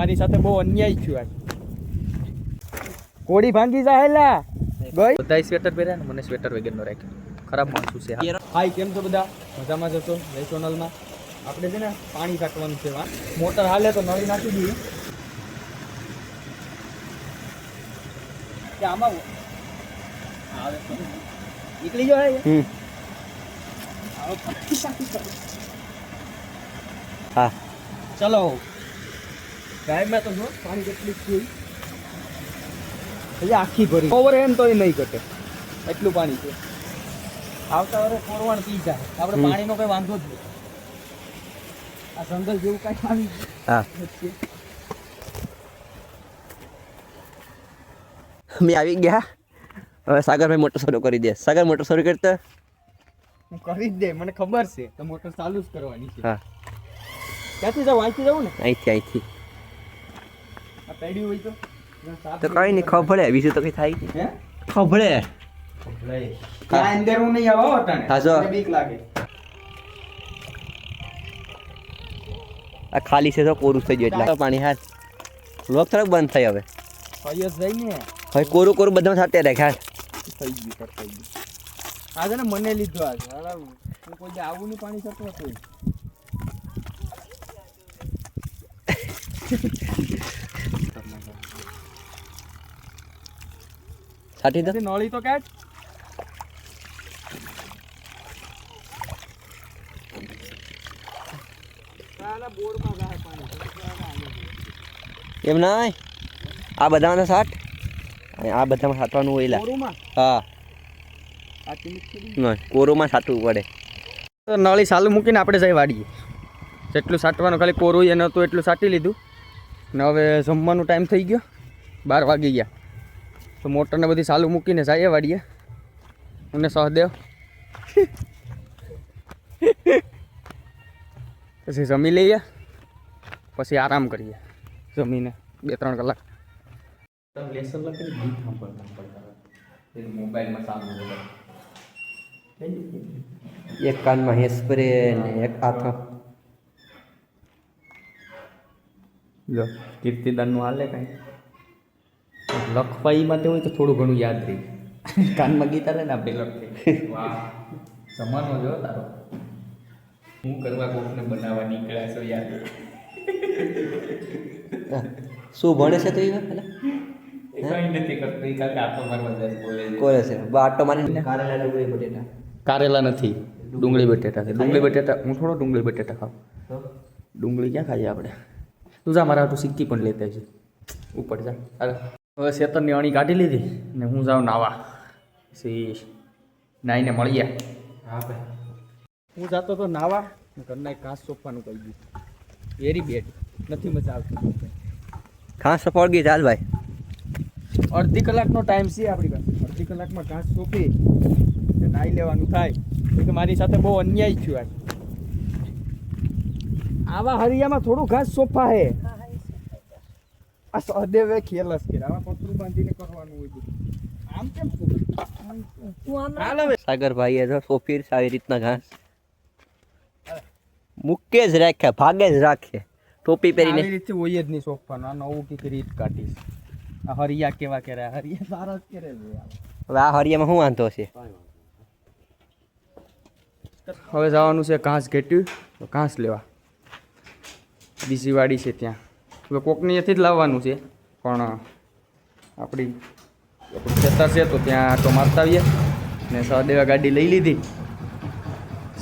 મારી સાથે બહુ અન્યાય થયો આજ. કોડી ભાંગી જાય હેલા. ગઈ. બધાય સ્વેટર પહેર્યા ને મને સ્વેટર વગરનો રાખ્યો. ખરાબ માણસું છે હાય કેમ છો બધા? મજામાં જશો જય સોનલમાં. આપણે છે ને પાણી કાઢવાનું છે વા મોટર હાલે તો નળી નાખી દઈએ. કે આમાં નીકળી જાય હા. ચલો. ગાયમાં તો જો પાણી કેટલી આખી ભરી. ઓવર એમ તો નહીં ઘટે. એટલું પાણી છે. આવતા વારે કોરવાણ પી જાય. આપણે હમ. પાણીનો કઈ વાંધો જ નહીં. આ જંગલ જેવું કઈ આવી હા. અમે આવી ગયા. હવે સાગરભાઈ મોટર શરૂ કરી દે. સાગર મોટર શરૂ કરતા હું કરી દે. મને ખબર છે તો મોટર ચાલુ જ કરવાની છે. હા. ક્યાંથી જાવ અહીંથી જાવ ને? અહીંથી અહીંથી. આ પેડી હોય તો. તો કઈ નહીં ખબળે બીજું તો કઈ થાય નહીં. હે ખબળે ત્યાં અંદર હું નહીં આવો અટાણે. હા, જો. મને બીક લાગે. આ ખાલી છે તો કોરું થઈ ગયું એટલે. પાણી હાથ લોક થોડોક બંધ થઈ હવે. ફયસ જઈને હવે કોરું કોરું બધામાં સાથે રાખે હાથ થઈ ગયું કટ થઈ ગયું. આજે ને મને લીધો આજ હાલા હું કોઈ દી આવું નહીં પાણી થતું હતું છાંટી દે. નોળી તો કાઢ એમ ના આ બધામાં સાઠ? અને આ બધામાં સાટવાનું હોય લા હા. નહીં કોરુમાં સાટવું પડે. તો નળી સાલું મૂકીને આપણે જઈ વાડીએ. જેટલું સાટવાનું ખાલી કોરું એનું હતું એટલું સાટી લીધું. ને હવે જમવાનો ટાઈમ થઈ ગયો. બાર વાગી ગયા. તો મોટરને બધી ચાલુ મૂકીને જઈએ વાડીએ. અને સહદેવ. પછી જમી લઈએ. પછી આરામ કરીએ. જમીને બે ત્રણ કલાક. લેસન લખીને ગીત સાંભળતા સાંભળતા. મોબાઈલમાં ચાલુ એક કાનમાં હેસ્પ્રે ને એક હાથ જો. કીર્તિદાનનું હાલે કાંઈ? લખવા એ માટે હોય તો થોડું ઘણું યાદ રહી. કાનમાં ગીતા રહે ને આપણે લખે સમાનો જો તારો. હું કરવા કોકને બનાવવા નીકળ્યા છો યાદ શું ભણે છે તો એ આટો જાય છે, છે. બાટો કારેલા ડુંગળી બટેટા. કારેલા નથી. ડુંગળી બટેટા છે. ડુંગળી બટેટા. હું થોડો ડુંગળી બટેટા ખાઉં. ડુંગળી ક્યાં ખાઈએ આપણે? તું જા મારા હાટું સિક્કી પણ લેતા છે ઉપર જા. અરે હવે શેતરની અણી કાઢી લીધી ને હું જાઉં નાવા. પછી નાઈને મળીએ. હા ભાઈ. હું જાતો તો નાવા ઘરના ઘાસ સોફવાનું કહી દીધું. Very bad. નથી મજા આવતી. ઘાસ સફળ ગઈ ચાલ ભાઈ. અડધી કલાકનો ટાઈમ છે આપણી પાસે. અડધી કલાકમાં ઘાસ સોંપી નાહી લેવાનું થાય. કે મારી સાથે બહુ અન્યાય થયું આજ. આવા હરિયામાં થોડું ઘાસ સોફા હે. આ સહદેવે ખેલસ કે આવા પતરું બાંધીને કરવાનું હોય આમ કેમ સાગરભાઈ હાલ હવે. સાગરભાઈએ તો સોફીર આવી રીતના ઘાસ. મૂકે જ રાખે ભાગે જ રાખે. ટોપી આવી પહેરીને. રીતે હોય જ નહીં સોફાનો આ નવું કંઈક રીત કાઢીશ. આ હરિયા કેવા કરે હરિયા સારા જ કરે છે હવે આ હરિયામાં શું વાંધો છે? હવે જવાનું છે ઘાસ ઘેટ્યું. તો ઘાસ લેવા. બીજી વાડી છે ત્યાં. હવે કોકની અહીંથી જ લાવવાનું છે, પણ આપણી આપણું ખેતર છે તો ત્યાં આટો મારતા આવીએ ને સહદેવા ગાડી લઈ લીધી.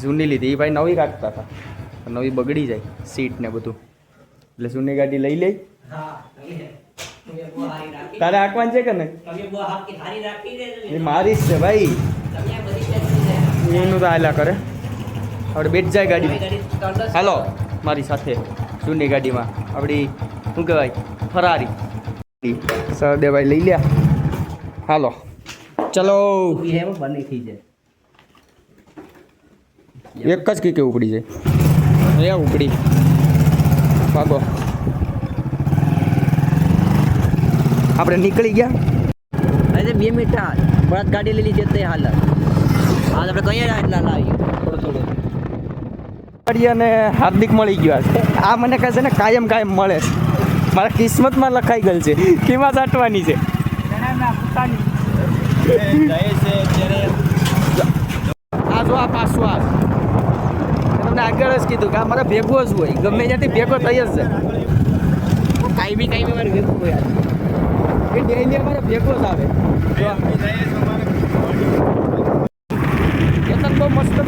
જૂની લીધી. એ ભાઈ નવી રાખતા હતા. નવી બગડી જાય, સીટ ને બધું. એટલે જૂની ગાડી લઈ લઈ. તારે આંકવાનું છે કે નહીં? મારી છે ભાઈ. એનું તો હાલ્યા કરે. આપણે બેઠ જાય ગાડી હાલો, મારી સાથે. જૂની ગાડીમાં. આપણી શું કહેવાય, ફરારી. સહદેવભાઈ લઈ લ્યા. હાલો. ચલો. બની થઈ જાય એક જ કીકે ઉપડી જાય. એ ઉપડી. ભાગો. આપણે નીકળી ગયા. બે હાલ. બળદ ગાડી લીધી છે તે હાલ. હાલ, આપણે કઈ એટલા લાવી થોડું થોડું અને હાર્દિક મળી ગયો છે. આ મને કહે છે ને કાયમ કાયમ મળે મારા કિસ્મતમાં લખાઈ ગયેલ છે. કેમાં સાટવાની છે? આ જો આ પાછું આ તમને આગળ જ કીધું કે આ મારા ભેગો જ હોય. ગમે ત્યાંથી ભેગો થઈ જ છે કાયમી કાયમી મારે ભેગું હોય. એ ડેલી અમારે ભેગો જ આવે.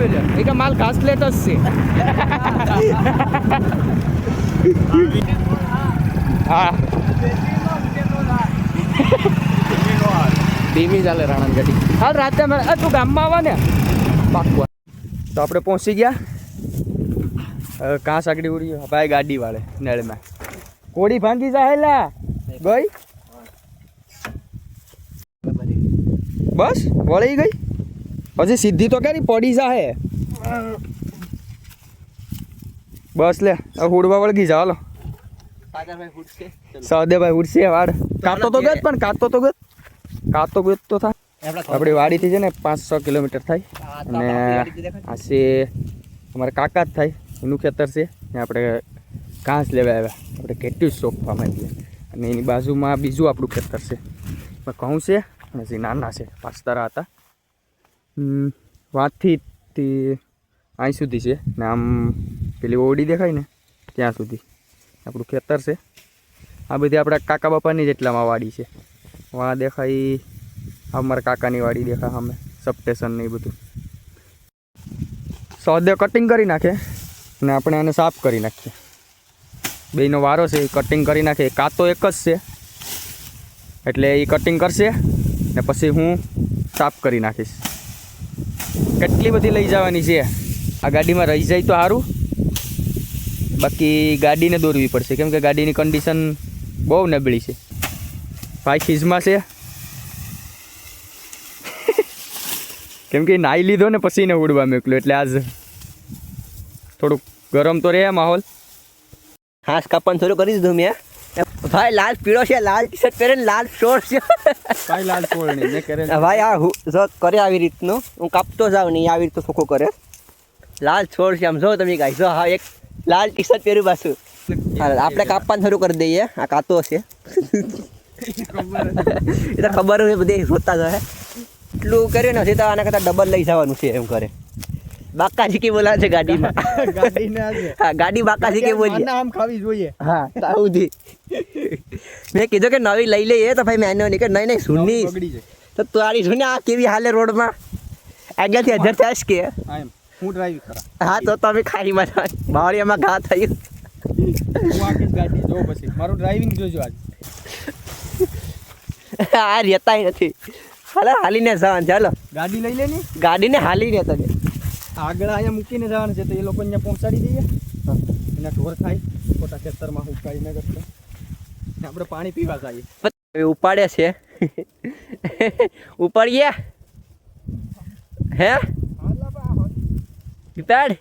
બહુ ಈಗ ಮಾಲ್ ಕಾಸ್ಟ್ಲಿ છે. ધીમી ચાલે રાણંદ ગાડી. હાલ રાતે તું ગામમાં આવા ને. પાકું. તો આપણે પહોંચી ગયા. કાંસ સાકડી ઉડી ભાઈ ગાડી વાળે, નળમાં. કોડી ભાંગી જાહેલા ગઈ? બસ, વળી ગઈ? પછી સીધી તો કેરી પડી જાહે. બસ લે હુડવા વળગી જા હાલો. સહદેભાઈ ઉડશે વાડ. કાતો તો ગત પણ કાતો તો ગત. કાતો ગત તો થાય. આપણી વાડીથી છે ને પાંચ છ કિલોમીટર થાય. અને આ છે અમારા કાકા જ થાય. એનું ખેતર છે. ને આપણે ઘાસ લેવા આવ્યા. આપણે કેટલું સોંપવામાં આવીએ અને એની બાજુમાં બીજું આપણું ખેતર છે. ઘઉં છે અને નાના છે. પાંચ તારા હતા. વાંથી અહીં સુધી છે. ને આમ પેલી ઓડી દેખાય ને, ત્યાં સુધી. આપણું ખેતર છે. આ બધી આપણા કાકા બાપાની જ એટલામાં વાડી છે. વા દેખાય, અમારા મારા કાકાની વાડી દેખાય અમે સબસ્ટેશન ને એ બધું. સોદે કટિંગ કરી નાખે, ને આપણે આને સાફ કરી નાખીએ. બેયનો વારો છે, એ કટિંગ કરી નાખે. કાતો એક જ છે. એટલે એ કટિંગ કરશે, ને પછી હું સાફ કરી નાખીશ. કેટલી બધી લઈ જવાની છે? આ ગાડીમાં રહી જાય તો સારું. બાકી ગાડીને દોરવી પડશે, કેમ કે ગાડીની કન્ડિશન બહુ નબળી છે. ભાઈ ખીજમાં છે. કેમ કે નાહી લીધો ને પછી ને ઉડવા મોકલ્યો, એટલે આજ થોડુંક ગરમ તો રહે માહોલ. હાસ કાપવાનું શરૂ કરી દીધું મેં. ભાઈ લાલ પીળો છે લાલ ટી શર્ટ પહેરે લાલ શોર્ટ છે. ભાઈ લાલ પોળ નહીં મેં કરે ભાઈ આ હું જો કરે આવી રીતનું. હું કાપતો જાઉં નહીં આવી રીતનું સુખો કરે. લાલ છોડ છે આમ જો તમે ગાઈ જો હા એક લાલ ટી શર્ટ પહેર્યું પાછું. આપણે કાપવાનું શરૂ કરી દઈએ. આ કાતો છે. એ તો ખબર હોય બધી રોતા જ એટલું કર્યું નથી તો આના કરતાં ડબલ લઈ જવાનું છે એમ કરે બાકાજી કે બોલાવે છે ગાડીમાં. ગાડીને છે. હા ગાડી બાકાજી કે બોલી આમ ખાવી જોઈએ. હા તાઉદી મેં કીધું કે નવી લઈ લઈએ તો ભાઈ મેન્યુઅલ કે નહીં નહીં સુની જાય તો તારી સુને આ કેવી હાલે રોડમાં? આગળથી હજાર થાય કે? હા ડ્રાઈવ કરા. હા તો તમે ખાઈમાં બાવળિયામાં ઘા થયું. હું આખી ગાડી જો પછી. મારું ડ્રાઇવિંગ જોજો આજ. આ રહેતાય નથી. હાલે હાલીને જવાનું ચાલો. ગાડી લઈ લે ને ગાડીને હાલીને ને આગળ અહીંયા મૂકીને જવાનું છે તો એ લોકો અહીંયા પહોંચાડી દઈએ. એના ઢોર ખાય પોતા ખેતરમાં હુકાઈ ન કરતા આપણે પાણી પીવા જઈએ. ઉપાડે છે. ઉપાડીએ. હે? ઉપાડ.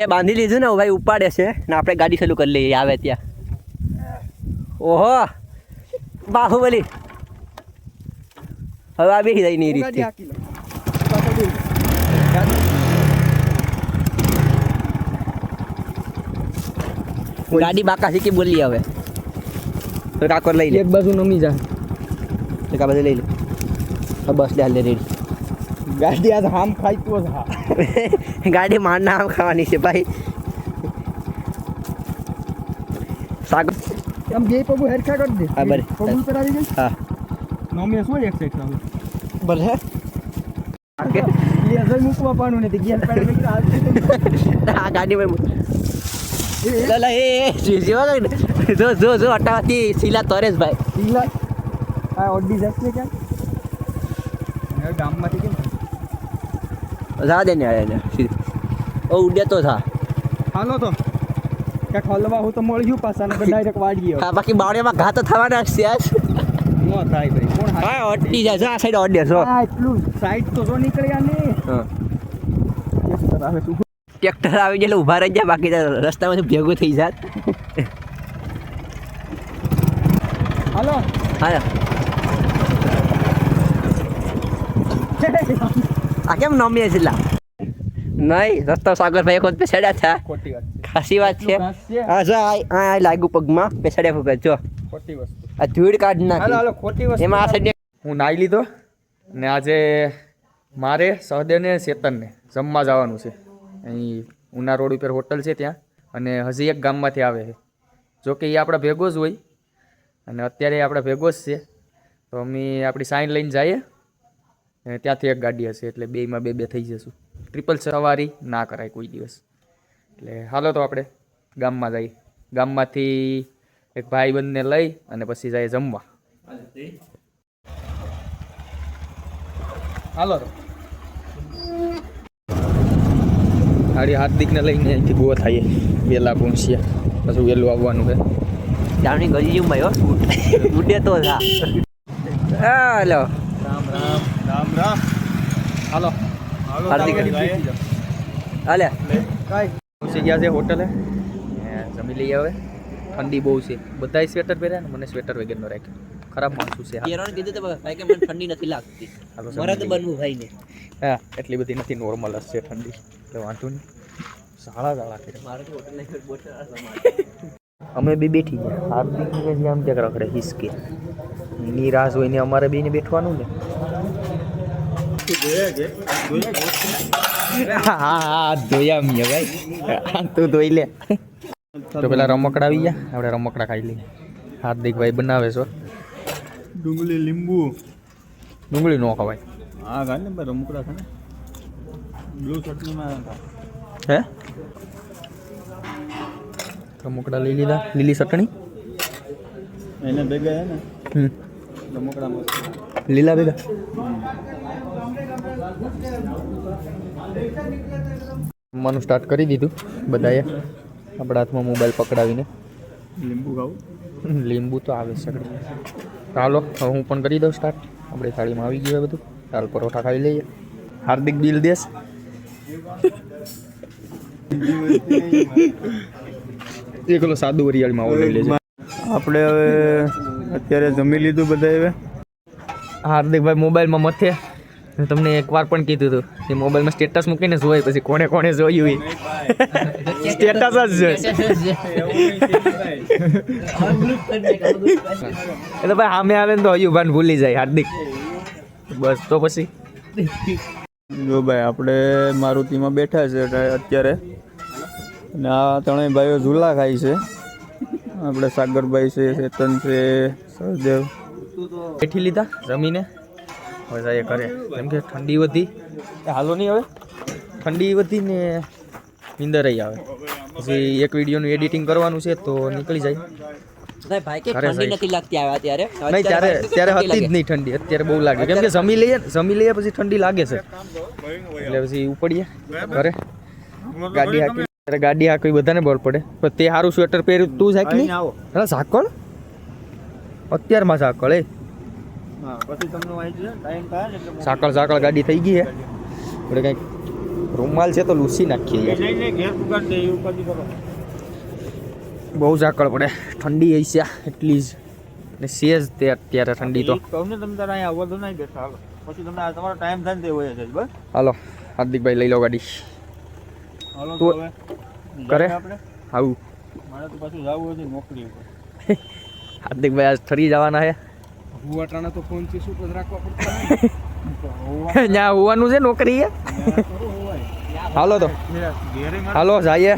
બાંધી લીધું ને ભાઈ ઉપાડે છે. ને આપણે ગાડી ચાલુ કરી લઈએ આવે ત્યાં. ઓહો. બાહુબલી. હવે આ બેસી જાય નહીં રીતે. ગાડી ગાડી બાકા શીખી બોલી હવે. તો કાકોર લઈ લે. એક બાજુ નમી જાય એક આ બધું લઈ લે. બસ લે હાલે રેડી. ગાડી આજ હામ ખાઈ તો હા. ગાડી માર આમ ખાવાની છે ભાઈ. સાગ આમ બે પગુ હેરખા કરી દે. હા, બરે. પગુ પર આવી ગઈ હા. નમી શું એક સાઈડ એ મૂકવા પાનું નથી પેડ મેં તો આ ગાડી એ એ, જો જો જો જો અટાવાથી શીલા તરેશ ભાઈ. ઢીલા આ ઓડી જશે ક્યાં? હવે ગામમાંથી કેમ? જા દે ને ઓ ઉડે તો થા હાલો તો. ક્યાંક હલવા હું તો મળ્યું પાછા ડાયરેક્ટ વાડીએ. હા બાકી બાવળિયામાં ઘા તો થવાના છે આજ. થાય ભાઈ કોણ હા અડતી જાય. જો આ સાઈડ અડે છો આ એટલું સાઈડ તો જો નીકળ્યા ને. હા. આવે તું ટ્રેક્ટર આવી જાય ઊભા રહી જાય બાકી રસ્તામાં ભેગું થઈ જાત. હાલો. હા આ કેમ નમીએ છે લા? નહીં રસ્તો સાગરભાઈ ખુદ પેસાડ્યા હતા. ખોટી વાત છે. ખાસી વાત છે. હા જો આ લાગ્યું પગમાં. પેસાડ્યા ફૂગત જો. ખોટી વસ્તુ. આ ધૂળ કાઢ નાખી. હાલો ખોટી વસ્તુ એમાં આ સાઈડ હું નાઈ લીધો ને આજે મારે સહદેવને ચેતનને જમવા જવાનું છે. અહીં ઉના રોડ ઉપર હોટલ છે ત્યાં અને હજી એક ગામમાંથી આવે છે. જો કે એ આપણા ભેગો જ હોય અને અત્યારે આપણા ભેગો જ છે. તો અમે આપણી સાઈન લઈને જઈએ અને ત્યાંથી એક ગાડી હશે એટલે બેમાં બે બે થઈ જશું. ટ્રિપલ સવારી ના કરાય કોઈ દિવસ. એટલે હાલો તો આપણે ગામમાં જઈએ. ગામમાંથી એક ભાઈ બંધને લઈ અને પછી જાય જમવા. હાલો ગાડી હાર્દિકને લઈને અહીંથી ગો થાય. વહેલા પહોંચીએ. પછી વહેલું આવવાનું છે. જાણી ગજી જેવું ભાઈ હો ઉડે તો હા હાલો. રામ રામ રામ રામ. હાલો. હાર્દિક. હાલે. પહોંચી ગયા છે હોટલે. જમી લઈએ હવે. ઠંડી બહુ છે. બધાય સ્વેટર પહેર્યા ને મને સ્વેટર વગરનો રાખ્યો ખરાબ માણસું છે. કેરણ કીધું તો ભાઈ કે મને ઠંડી નથી લાગતી. હાલો મારે તો બનવું ભાઈ ને હા એટલી બધી નથી નોર્મલ હશે ઠંડી. એટલે વાંધો નહીં. સાળા સાળા કરે મારે તો હોટલ નહીં બોટલ અમે બી બેઠી ગયા. હાર્દિક ને આમ ક્યાંક રખડે હિસકે. એની રાહ જોઈને અમારે બેને બેઠવાનું ને. હા હા ધોયા મીએ ભાઈ. તું ધોઈ લે. તો પેલા રમકડા આવી ગયા. આપણે રમકડા ખાઈ લઈએ. હાર્દિકભાઈ બનાવે છો. ડુંગળી લીંબુ. ડુંગળી નો ખવાય. હા ગાને ને ભાઈ રમકડા ખાને બ્લુ ચટણીમાં ખા. હે? રમકડા લઈ લીધા. લીલી ચટણી? એને ભેગા હે ને. હમ. રમકડા મસ્ત લીલા ભેગા? જમવાનું સ્ટાર્ટ કરી દીધું બધાએ. આપણા હાથમાં મોબાઈલ પકડાવીને. લીંબુ ખાવું? લીંબુ તો આવે સગડી ચાલો હવે હું પણ કરી દઉં સ્ટાર્ટ આપણે થાળીમાં આવી ગયું બધું. ચાલ પરોઠા ખાઈ લઈએ. હાર્દિક બિલ દેશ. એકલો સાદું વરિયાળીમાં માવો લઈ લેજે. આપણે હવે અત્યારે જમી લીધું બધા હવે. હાર્દિકભાઈ મોબાઈલમાં મથે. તમને એકવાર પણ કીધું હતું. કે મોબાઈલમાં સ્ટેટસ મૂકીને જોઈ પછી કોણે કોણે જોયું એ. સ્ટેટસ જ છે એટલે ભાઈ સામે આવે ને તો હજુ ભાન ભૂલી જાય હાર્દિક. બસ તો પછી? જો ભાઈ આપણે મારુતિમાં બેઠા છે અત્યારે. અને આ ત્રણેય ભાઈઓ ઝૂલા ખાય છે. આપણે સાગરભાઈ છે ચેતન છે સહદેવ. બેઠી લીધા જમીને? હવે જાય ઘરે. કેમ કે ઠંડી વધી. હાલો નહીં હવે. ઠંડી વધી ને નીંદર આવે. પછી એક વિડીયોનું એડિટિંગ કરવાનું છે તો નીકળી જાય. ભાઈ કે ઠંડી નથી લાગતી આવ્યા ત્યારે? નહીં ત્યારે ત્યારે હતી જ નહીં ઠંડી અત્યારે બહુ લાગે. કેમ કે જમી લઈએ જમી લઈએ પછી ઠંડી લાગે છે. એટલે પછી ઉપડીએ. ઘરે. ગાડી હાકી ત્યારે ગાડી હાકવી બધાને બળ પડે. પણ તે સારું સ્વેટર પહેર્યું. તું હાકી નહીં? આવો. સાકળ અત્યારમાં ઝાકળ એ. હા પછી તમને વાંચી ટાઈમ થાય ને એટલે સાકળ સાકળ ગાડી થઈ ગઈ હે. એટલે કંઈક રૂમાલ છે તો લૂસી નાખીએ બહુ ઝાકળ પડે. ઠંડી હઈ એટલી જ. ને સેજ તે અત્યારે ઠંડી તો. કહું ને તમે તારે અહીંયા વધુ નહીં બેઠા હાલો. પછી તમને આ તમારો ટાઈમ થાય ને તે હોય જાય બસ. હાલો હાર્દિકભાઈ લઈ લો ગાડી. હાલો તો તો કરે? આપણે. આવું. મારે તો પાછું જવું હતું નોકરી ઉપર. હાર્દિકભાઈ આજ ફરી જવાના હે. હુવાટાણા તો ફોનથી શું રાખવા પડતા ત્યાં હોવાનું છે નોકરી હાલો તો. હાલો જઈએ.